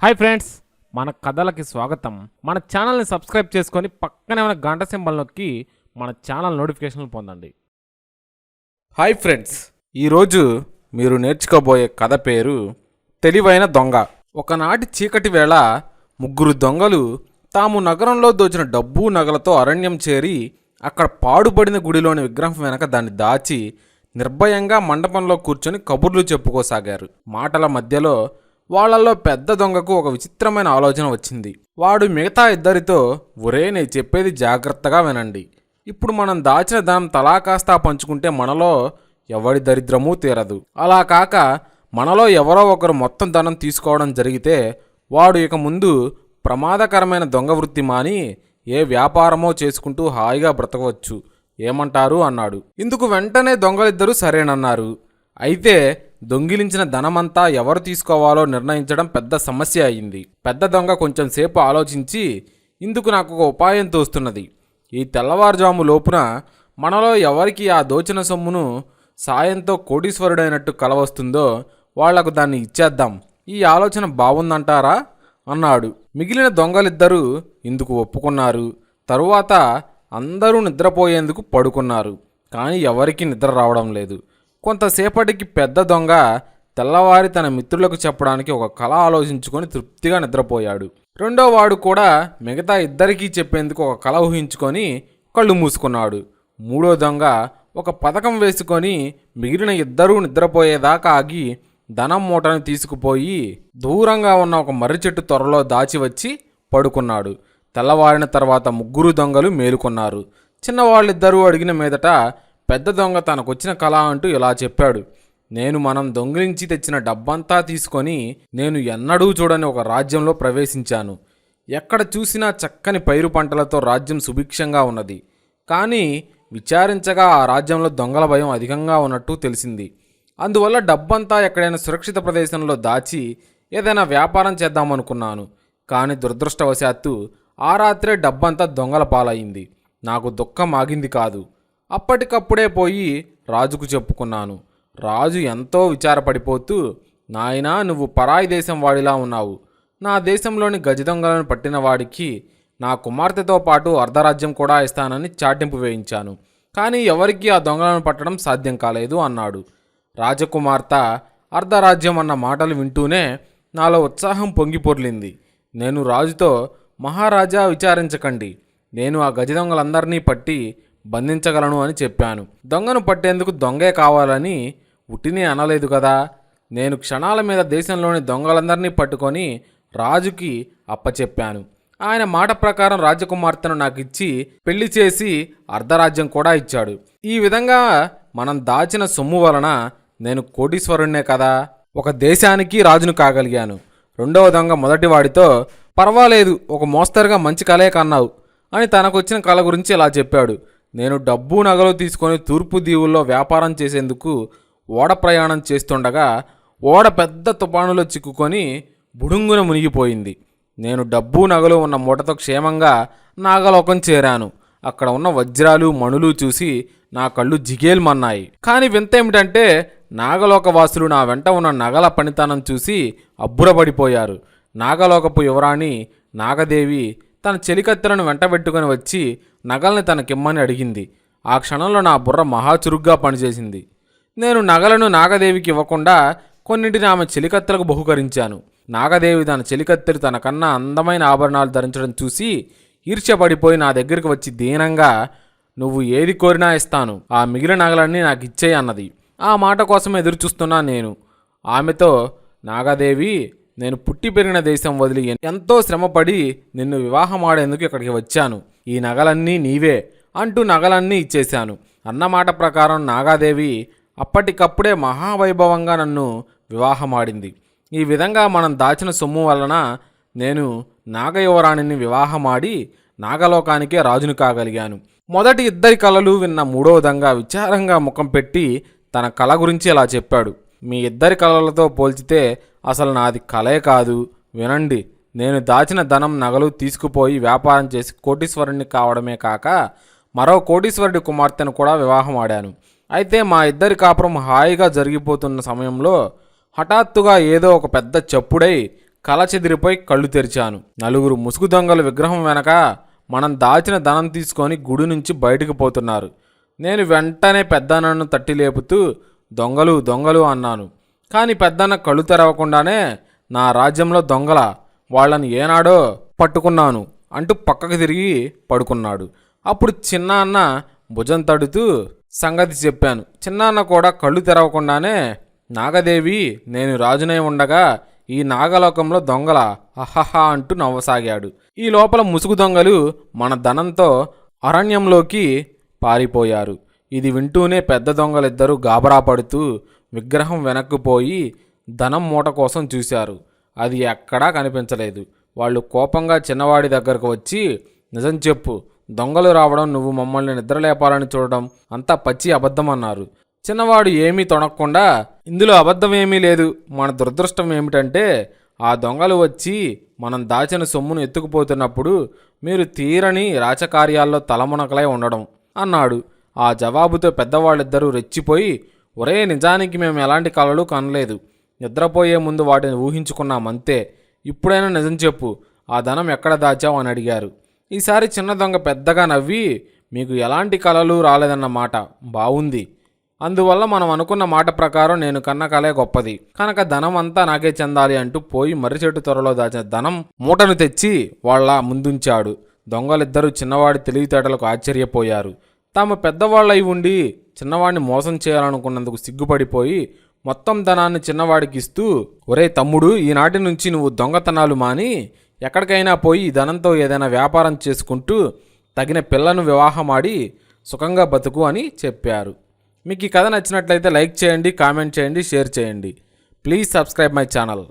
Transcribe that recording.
Hi friends మన కథలకి స్వాగతం. మన ఛానల్ని సబ్స్క్రైబ్ చేసుకొని పక్కనే ఉన్న గంట సింబల్ నొక్కి మన ఛానల్ నోటిఫికేషన్లు పొందండి. హాయ్ ఫ్రెండ్స్ ఈరోజు మీరు నేర్చుకోబోయే కథ పేరు తెలివైన దొంగ. ఒకనాటి చీకటి వేళ ముగ్గురు దొంగలు తాము నగరంలో దోచిన డబ్బు నగలతో అరణ్యం చేరి అక్కడ పాడుపడిన గుడిలోని విగ్రహం వెనక దాన్ని దాచి నిర్భయంగా మండపంలో కూర్చొని కబుర్లు చెప్పుకోసాగారు. మాటల మధ్యలో వాళ్ళల్లో పెద్ద దొంగకు ఒక విచిత్రమైన ఆలోచన వచ్చింది. వాడు మిగతా ఇద్దరితో ఒరే నేను చెప్పేది జాగ్రత్తగా వినండి. ఇప్పుడు మనం దాచిన ధనం తలా కాస్తా పంచుకుంటే మనలో ఎవడి దరిద్రమూ తీరదు. అలా కాక మనలో ఎవరో ఒకరు మొత్తం ధనం తీసుకోవడం జరిగితే వాడు ఇక ముందు ప్రమాదకరమైన దొంగ వృత్తి మాని ఏ వ్యాపారమో చేసుకుంటూ హాయిగా బ్రతకవచ్చు. ఏమంటారు? అన్నాడు. ఇందుకు వెంటనే దొంగలిద్దరూ సరేనన్నారు. అయితే దొంగిలించిన ధనమంతా ఎవరు తీసుకోవాలో నిర్ణయించడం పెద్ద సమస్య అయింది. పెద్ద దొంగ కొంచెం సేపు ఆలోచించి ఇందుకు నాకు ఒక ఉపాయం తోస్తున్నది. ఈ తెల్లవారుజాము లోపున మనలో ఎవరికి ఆ దోచిన సొమ్మును సాయంతో కోటీశ్వరుడైనట్టు కలవస్తుందో వాళ్ళకు దాన్ని ఇచ్చేద్దాం. ఈ ఆలోచన బాగుందంటారా అన్నాడు. మిగిలిన దొంగలిద్దరూ ఇందుకు ఒప్పుకున్నారు. తరువాత అందరూ నిద్రపోయేందుకు పడుకున్నారు. కానీ ఎవరికీ నిద్ర రావడం లేదు. కొంతసేపటికి పెద్ద దొంగ తెల్లవారి తన మిత్రులకు చెప్పడానికి ఒక కళ ఆలోచించుకొని తృప్తిగా నిద్రపోయాడు. రెండో వాడు కూడా మిగతా ఇద్దరికీ చెప్పేందుకు ఒక కళ ఊహించుకొని కళ్ళు మూసుకున్నాడు. మూడో దొంగ ఒక పథకం వేసుకొని మిగిలిన ఇద్దరూ నిద్రపోయేదాకా ఆగి ధనం మూటను తీసుకుపోయి దూరంగా ఉన్న ఒక మర్రి చెట్టు త్వరలో దాచి వచ్చి పడుకున్నాడు. తెల్లవారిన తర్వాత ముగ్గురు దొంగలు మేలుకున్నారు. చిన్నవాళ్ళిద్దరూ అడిగిన మీదట పెద్ద దొంగ తనకొచ్చిన కళ అంటూ ఇలా చెప్పాడు. నేను మనం దొంగిలించి తెచ్చిన డబ్బంతా తీసుకొని నేను ఎన్నడూ చూడని ఒక రాజ్యంలో ప్రవేశించాను. ఎక్కడ చూసినా చక్కని పైరు పంటలతో రాజ్యం సుభిక్షంగా ఉన్నది. కానీ విచారించగా ఆ రాజ్యంలో దొంగల భయం అధికంగా ఉన్నట్టు తెలిసింది. అందువల్ల డబ్బంతా ఎక్కడైనా సురక్షిత ప్రదేశంలో దాచి ఏదైనా వ్యాపారం చేద్దామనుకున్నాను. కానీ దురదృష్టవశాత్తు ఆ రాత్రే డబ్బంతా దొంగల పాలయ్యింది నాకు దుఃఖం ఆగింది కాదు. అప్పటికప్పుడే పోయి రాజుకు చెప్పుకున్నాను. రాజు ఎంతో విచారపడిపోతూ నాయనా నువ్వు పరాయి దేశం వాడిలా ఉన్నావు. నా దేశంలోని గజదొంగలను పట్టిన వాడికి నా కుమార్తెతో పాటు అర్ధరాజ్యం కూడా ఇస్తానని చాటింపు వేయించాను. కానీ ఎవరికీ ఆ దొంగలను పట్టడం సాధ్యం కాలేదు అన్నాడు. రాజకుమార్తె అర్ధరాజ్యం అన్న మాటలు వింటూనే నాలో ఉత్సాహం పొంగిపొర్లింది నేను రాజుతో మహారాజా విచారించకండి. నేను ఆ గజదొంగలందరినీ పట్టి బంధించగలను అని చెప్పాను. దొంగను పట్టేందుకు దొంగే కావాలని ఉట్టినే అనలేదు కదా. నేను క్షణాల మీద దేశంలోని దొంగలందరినీ పట్టుకొని రాజుకి అప్పచెప్పాను. ఆయన మాట ప్రకారం రాజకుమార్తెను నాకు ఇచ్చి పెళ్ళి చేసి అర్ధరాజ్యం కూడా ఇచ్చాడు. ఈ విధంగా మనం దాచిన సొమ్ము వలన నేను కోటీశ్వరుణ్ణే కదా. ఒక దేశానికి రాజును కాగలిగాను. రెండవ దొంగ మొదటి వాడితో పర్వాలేదు ఒక మోస్తరుగా మంచి కలే కన్నావు అని తనకొచ్చిన కళ గురించి ఇలా చెప్పాడు. నేను డబ్బు నగలు తీసుకొని తూర్పు దీవుల్లో వ్యాపారం చేసేందుకు ఓడ ప్రయాణం చేస్తుండగా ఓడ పెద్ద తుఫానులో చిక్కుకొని బుడుంగున మునిగిపోయింది. నేను డబ్బు నగలు ఉన్న మూటతో క్షేమంగా నాగలోకం చేరాను. అక్కడ ఉన్న వజ్రాలు మణులు చూసి నా కళ్ళు జిగేల్మన్నాయి కానీ వింత ఏమిటంటే నాగలోక వాసులు నా వెంట ఉన్న నగల పనితనం చూసి అబ్బురపడిపోయారు. నాగలోకపు యువరాణి నాగదేవి తన చెలికత్తెలను వెంటబెట్టుకుని వచ్చి నగల్ని తనకిమ్మని అడిగింది. ఆ క్షణంలో నా బుర్ర మహాచురుగ్గా పనిచేసింది. నేను నగలను నాగదేవికి ఇవ్వకుండా కొన్నింటిని ఆమె చెలికత్తెలకు బహుకరించాను. నాగదేవి తన చెలికత్తెలు తనకన్నా అందమైన ఆభరణాలు ధరించడం చూసి ఈర్ష్యపడిపోయి నా దగ్గరికి వచ్చి దీనంగా నువ్వు ఏది కోరినా ఇస్తాను. ఆ మిగిలిన నగలన్నీ నాకు ఇచ్చేయి అన్నది. ఆ మాట కోసం ఎదురు చూస్తున్నా నేను. ఆమెతో నాగాదేవి నేను పుట్టి పెరిగిన దేశం వదిలి ఎంతో శ్రమపడి నిన్ను వివాహం ఆడేందుకు ఇక్కడికి వచ్చాను. ఈ నగలన్నీ నీవే అంటూ నగలన్నీ ఇచ్చేశాను. అన్నమాట ప్రకారం నాగాదేవి అప్పటికప్పుడే మహావైభవంగా నన్ను వివాహమాడింది. ఈ విధంగా మనం దాచిన సొమ్ము వలన నేను నాగయువరాణిని వివాహమాడి నాగలోకానికే రాజును కాగలిగాను. మొదటి ఇద్దరి కళలు విన్న మూడో విచారంగా ముఖం పెట్టి తన కళ గురించి ఇలా చెప్పాడు. మీ ఇద్దరి కళలతో పోల్చితే అసలు నాది కళే కాదు. వినండి. నేను దాచిన ధనం నగలు తీసుకుపోయి వ్యాపారం చేసి కోటీశ్వరుణ్ణి కావడమే కాక మరో కోటీశ్వరుడి కుమార్తెను కూడా వివాహం ఆడాను. అయితే మా ఇద్దరి కాపురం హాయిగా జరిగిపోతున్న సమయంలో హఠాత్తుగా ఏదో ఒక పెద్ద చప్పుడై కల చెదిరిపోయి కళ్ళు తెరిచాను. నలుగురు ముసుగు దొంగల విగ్రహం వెనక మనం దాచిన ధనం తీసుకొని గుడి నుంచి బయటకు పోతున్నారు. నేను వెంటనే పెద్దన్నను తట్టి లేపుతూ దొంగలు దొంగలు అన్నాను. కానీ పెద్దన్న కళ్ళు తెరవకుండానే నా రాజ్యంలో దొంగల వాళ్ళని ఏనాడో పట్టుకున్నాను అంటూ పక్కకు తిరిగి పడుకున్నాడు. అప్పుడు చిన్న అన్న భుజం తడుతూ సంగతి చెప్పాను. చిన్న అన్న కూడా కళ్ళు తెరవకుండానే నాగదేవి నేను రాజునై ఉండగా ఈ నాగలోకంలో దొంగల అహహా అంటూ నవ్వసాగాడు. ఈ లోపల ముసుగు దొంగలు మన ధనంతో అరణ్యంలోకి పారిపోయారు. ఇది వింటూనే పెద్ద దొంగలిద్దరూ గాబరా పడుతూ విగ్రహం వెనక్కు పోయి ధనం మూట కోసం చూశారు. అది ఎక్కడా కనిపించలేదు. వాళ్ళు కోపంగా చిన్నవాడి దగ్గరకు వచ్చి నిజం చెప్పు దొంగలు రావడం నువ్వు మమ్మల్ని నిద్రలేపాలని చూడడం అంతా పచ్చి అబద్ధం అన్నారు చిన్నవాడు ఏమీ తొణక్కుండా ఇందులో అబద్ధం ఏమీ లేదు. మన దురదృష్టం ఏమిటంటే ఆ దొంగలు వచ్చి మనం దాచిన సొమ్మును ఎత్తుకుపోతున్నప్పుడు మీరు తీరని రాచకార్యాల్లో తలమునకలై ఉండడం అన్నాడు. ఆ జవాబుతో పెద్దవాళ్ళిద్దరూ రెచ్చిపోయి ఒరే నిజానికి మేము ఎలాంటి కలలు కనలేదు. నిద్రపోయే ముందు వాటిని ఊహించుకున్నామంతే. ఇప్పుడైనా నిజం చెప్పు ఆ ధనం ఎక్కడ దాచావు అని అడిగారు. ఈసారి చిన్న దొంగ పెద్దగా నవ్వి మీకు ఎలాంటి కలలు రాలేదన్నమాట బాగుంది అందువల్ల మనం అనుకున్న మాట ప్రకారం నేను కన్న కలే గొప్పది. కనుక ధనం అంతా నాకే చెందాలి అంటూ పోయి మర్రి చెట్టు త్వరలో దాచిన ధనం మూటను తెచ్చి వాళ్ళ ముందుంచాడు. దొంగలిద్దరూ చిన్నవాడి తెలివితేటలకు ఆశ్చర్యపోయారు. తాము పెద్దవాళ్ళై ఉండి చిన్నవాడిని మోసం చేయాలనుకున్నందుకు సిగ్గుపడిపోయి మొత్తం ధనాన్ని చిన్నవాడికి ఇస్తూ ఒరే తమ్ముడు ఈనాటి నుంచి నువ్వు దొంగతనాలు మాని ఎక్కడికైనా పోయి ఈ ధనంతో ఏదైనా వ్యాపారం చేసుకుంటూ తగిన పిల్లను వివాహమాడి సుఖంగా బతుకు అని చెప్పారు. మీకు ఈ కథ నచ్చినట్లయితే లైక్ చేయండి కామెంట్ చేయండి షేర్ చేయండి. Please subscribe my channel.